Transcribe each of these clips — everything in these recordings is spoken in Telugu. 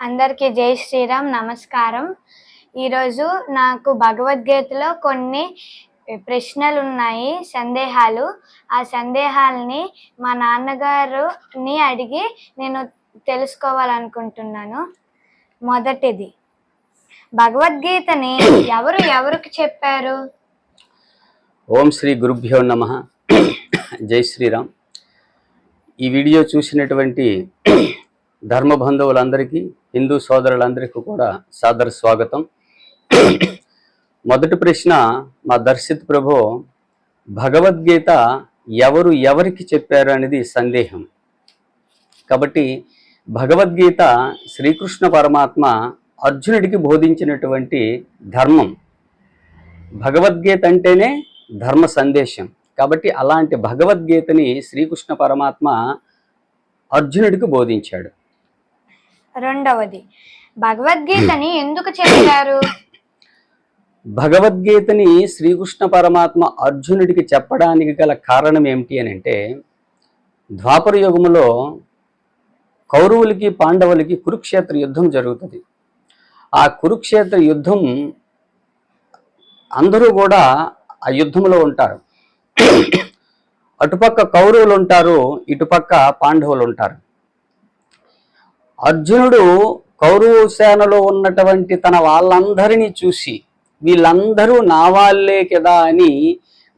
అందరికీ జై శ్రీరామ్ నమస్కారం. ఈరోజు నాకు భగవద్గీతలో కొన్ని ప్రశ్నలు ఉన్నాయి సందేహాలు. ఆ సందేహాలని మా నాన్నగారుని అడిగి నేను తెలుసుకోవాలనుకుంటున్నాను. మొదటిది భగవద్గీతని ఎవరు ఎవరికి చెప్పారు? ఓం శ్రీ గురుభ్యో నమ. జై శ్రీరామ్. ఈ వీడియో చూసినటువంటి ధర్మ బంధువులందరికీ హిందూ సోదరులందరికీ కూడా సాదర స్వాగతం. మొదటి ప్రశ్న మా దర్శిత్ ప్రభు భగవద్గీత ఎవరు ఎవరికి చెప్పారు అనేది సందేహం. కాబట్టి భగవద్గీత శ్రీకృష్ణ పరమాత్మ అర్జునుడికి బోధించినటువంటి ధర్మం. భగవద్గీత అంటేనే ధర్మ సందేశం. కాబట్టి అలాంటి భగవద్గీతని శ్రీకృష్ణ పరమాత్మ అర్జునుడికి బోధించాడు. రెండవది భగవద్గీతని ఎందుకు చెప్పారు? భగవద్గీతని శ్రీకృష్ణ పరమాత్మ అర్జునుడికి చెప్పడానికి గల కారణం ఏమిటి అని అంటే ద్వాపర యుగములో కౌరవులకి పాండవులకి కురుక్షేత్ర యుద్ధం జరుగుతుంది. ఆ కురుక్షేత్ర యుద్ధం అందరూ కూడా ఆ యుద్ధంలో ఉంటారు. అటుపక్క కౌరవులు ఉంటారు ఇటుపక్క పాండవులు ఉంటారు. అర్జునుడు కౌరవ సేనలో ఉన్నటువంటి తన వాళ్ళందరినీ చూసి వీళ్ళందరూ నా వాళ్ళే కదా అని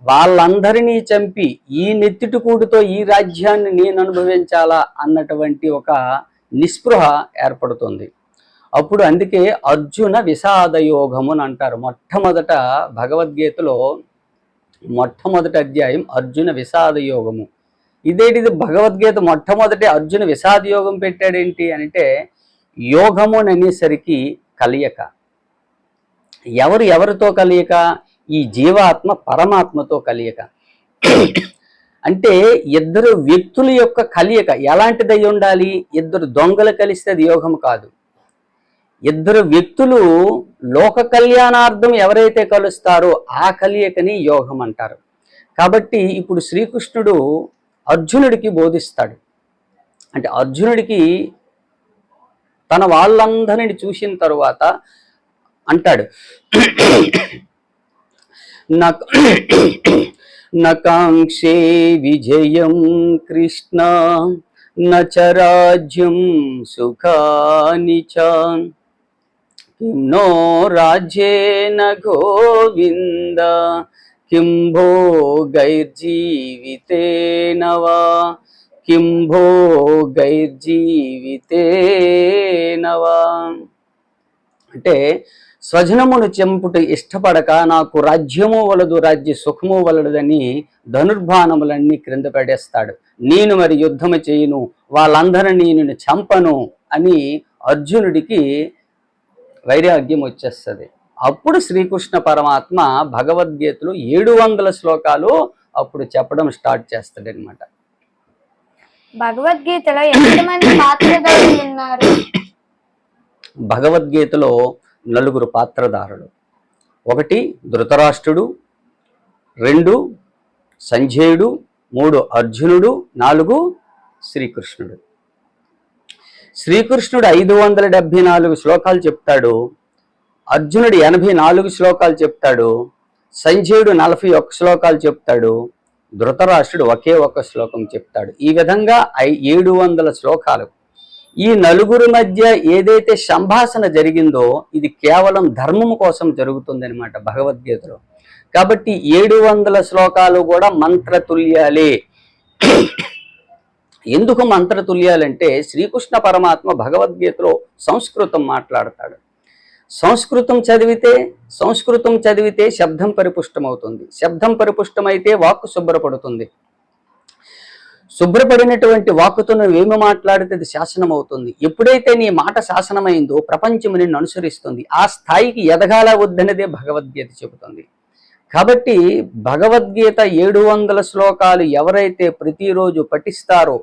వాళ్ళందరినీ చంపి ఈ నెత్తిటికూడితో ఈ రాజ్యాన్ని నేను అనుభవించాలా అన్నటువంటి ఒక నిస్పృహ ఏర్పడుతుంది. అప్పుడు అందుకే అర్జున విషాదయోగము అని అంటారు. మొట్టమొదట భగవద్గీతలో మొట్టమొదటి అధ్యాయం అర్జున విషాద యోగము. ఇదేటిది? భగవద్గీత మొట్టమొదటి అర్జున విషాద యోగం పెట్టాడేంటి అంటే యోగము అనేసరికి కలియక. ఎవరు ఎవరితో కలియక? ఈ జీవాత్మ పరమాత్మతో కలియక. అంటే ఇద్దరు వ్యక్తుల యొక్క కలియక. ఎలాంటిదై ఉండాలి? ఇద్దరు దొంగలు కలిస్తే అది యోగం కాదు. ఇద్దరు వ్యక్తులు లోక కళ్యాణార్థం ఎవరైతే కలుస్తారో ఆ కలియకని యోగం అంటారు. కాబట్టి ఇప్పుడు శ్రీకృష్ణుడు అర్జునుడికి బోధిస్తాడు. అంటే అర్జునుడికి తన వాళ్ళందరిని చూసిన తరువాత అంటాడు నకాంక్షే విజయం కృష్ణ నచరాజ్యం సుఖాని చ. కిం నో రాజ్యేన గోవింద కిం భోగైర్జీవితేన వా కిం వా అంటే స్వజనమును చెంపుట ఇష్టపడక నాకు రాజ్యము వలదు రాజ్య సుఖము వలదని ధనుర్బాణములన్నీ క్రింద పడేస్తాడు. నేను మరి యుద్ధము చేయను వాళ్ళందరినీ నేను చంపను అని అర్జునుడికి వైరాగ్యం వచ్చేస్తుంది. అప్పుడు శ్రీకృష్ణ పరమాత్మ భగవద్గీతలో ఏడు వందల శ్లోకాలు అప్పుడు చెప్పడం స్టార్ట్ చేస్తాడనమాట భగవద్గీతలో ఎంతమంది పాత్రధారులు ఉన్నారు? భగవద్గీతలో నలుగురు పాత్రధారులు. ఒకటి ధృతరాష్ట్రుడు రెండు సంజయుడు మూడు అర్జునుడు నాలుగు శ్రీకృష్ణుడు. శ్రీకృష్ణుడు ఐదు వందల డెబ్భై నాలుగు శ్లోకాలు చెప్తాడు. అర్జునుడు ఎనభై నాలుగు శ్లోకాలు చెప్తాడు సంజయుడు నలభై ఒక్క శ్లోకాలు చెప్తాడు ధృతరాష్ట్రుడు ఒకే ఒక్క శ్లోకం చెప్తాడు. ఈ విధంగా ఐ ఏడు వందల శ్లోకాలు. ఈ నలుగురు మధ్య ఏదైతే సంభాషణ జరిగిందో ఇది కేవలం ధర్మం కోసం జరుగుతుందనమాట భగవద్గీతలో. కాబట్టి ఏడు వందల శ్లోకాలు కూడా మంత్రతుల్యాలే. ఎందుకు మంత్రతుల్యాలంటే శ్రీకృష్ణ పరమాత్మ భగవద్గీతలో సంస్కృతం మాట్లాడతాడు. సంస్కృతం చదివితే సంస్కృతం చదివితే శబ్దం పరిపుష్టమవుతుంది. శబ్దం పరిపుష్టమైతే వాక్కు శుభ్రపడుతుంది. శుభ్రపడినటువంటి వాక్కుతో నువ్వు ఏమి మాట్లాడితే అది శాసనం అవుతుంది ఎప్పుడైతే నీ మాట శాసనమైందో ప్రపంచం నిన్ను అనుసరిస్తుంది. ఆ స్థాయికి ఎదగాల వద్దనేదే భగవద్గీత చెబుతుంది. కాబట్టి భగవద్గీత ఏడు వందల శ్లోకాలు ఎవరైతే ప్రతిరోజు పఠిస్తారో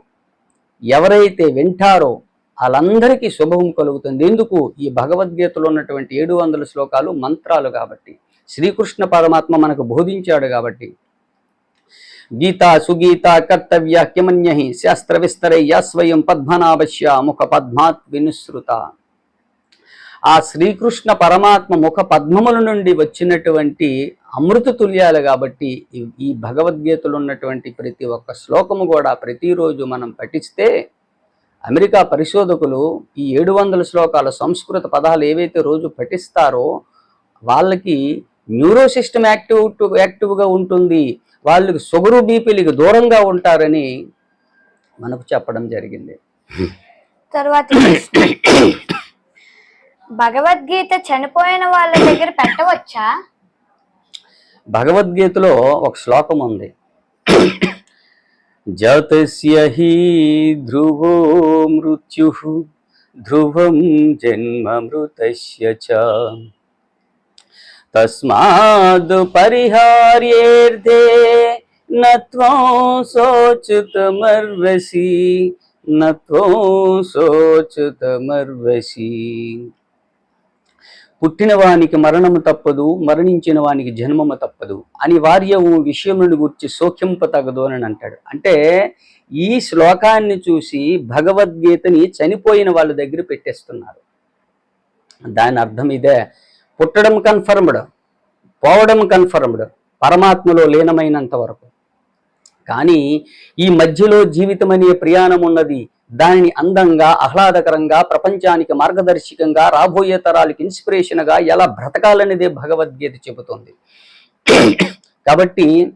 ఎవరైతే వింటారో వాళ్ళందరికీ శుభం కలుగుతుంది. ఎందుకు ఈ భగవద్గీతలో ఉన్నటువంటి ఏడు వందల శ్లోకాలు మంత్రాలు కాబట్టి శ్రీకృష్ణ పరమాత్మ మనకు బోధించాడు కాబట్టి గీత సుగీత కర్తవ్య కిమన్యహి శాస్త్ర విస్తరయ్య స్వయం పద్మనాభశ్య ముఖ పద్మాత్ వినుసృత. ఆ శ్రీకృష్ణ పరమాత్మ ముఖ పద్మముల నుండి వచ్చినటువంటి అమృత తుల్యాలు కాబట్టి ఈ- ఈ భగవద్గీతలో ఉన్నటువంటి ప్రతి ఒక్క శ్లోకము కూడా ప్రతిరోజు మనం పఠిస్తే అమెరికా పరిశోధకులు ఈ ఏడు వందల శ్లోకాల సంస్కృత పదాలు ఏవైతే రోజు పఠిస్తారో వాళ్ళకి న్యూరో సిస్టమ్ యాక్టివ్ యాక్టివ్గా ఉంటుంది. వాళ్ళకి షుగరు బీపీలకి దూరంగా ఉంటారని మనకు చెప్పడం జరిగింది. తర్వాత భగవద్గీత చనిపోయిన వాళ్ళ దగ్గర పెట్టవచ్చా? భగవద్గీతలో ఒక శ్లోకం ఉంది. జాతస్య హి ధ్రువో మృత్యు ధ్రువం జన్మ మృతస్య చ. తస్మాద్ పరిహార్యేర్ధే నత్వం శోచితమర్వసి నత్వం శోచితమర్వసి పుట్టిన వానికి మరణము తప్పదు మరణించిన వానికి జన్మము తప్పదు అని వార్యము విషయమును గుర్చి సోఖ్యంప తగదు అని అంటాడు. అంటే ఈ శ్లోకాన్ని చూసి భగవద్గీతని చనిపోయిన వాళ్ళ దగ్గర పెట్టేస్తున్నారు. దాని అర్థం ఇదే. పుట్టడం కన్ఫర్మ్డ్ పోవడం కన్ఫర్మ్డ్ పరమాత్మలో లీనమైనంత వరకు. కానీ ఈ మధ్యలో జీవితం అనే ప్రయాణం ఉన్నది. దానిని అందంగా ఆహ్లాదకరంగా ప్రపంచానికి మార్గదర్శకంగా రాబోయే తరాలకు ఇన్స్పిరేషన్గా ఎలా బ్రతకాలనేదే భగవద్గీత చెబుతుంది. కాబట్టి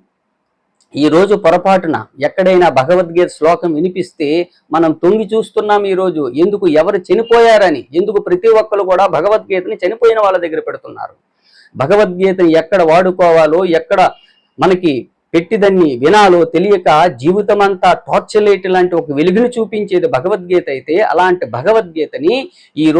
ఈ రోజు పొరపాటున ఎక్కడైనా భగవద్గీత శ్లోకం వినిపిస్తే మనం తొంగి చూస్తున్నాం ఈ రోజు. ఎందుకు? ఎవరు చనిపోయారని. ఎందుకు? ప్రతి ఒక్కరు కూడా భగవద్గీతని చనిపోయిన వాళ్ళ దగ్గర పెడుతున్నారు. భగవద్గీతని ఎక్కడ వాడుకోవాలో ఎక్కడ మనకి పెట్టిదన్ని వినాలో తెలియక జీవితం అంతా టార్చ్ లైట్ లాంటి ఒక వెలుగును చూపించేది భగవద్గీత అయితే అలాంటి భగవద్గీతని ఈ రోజు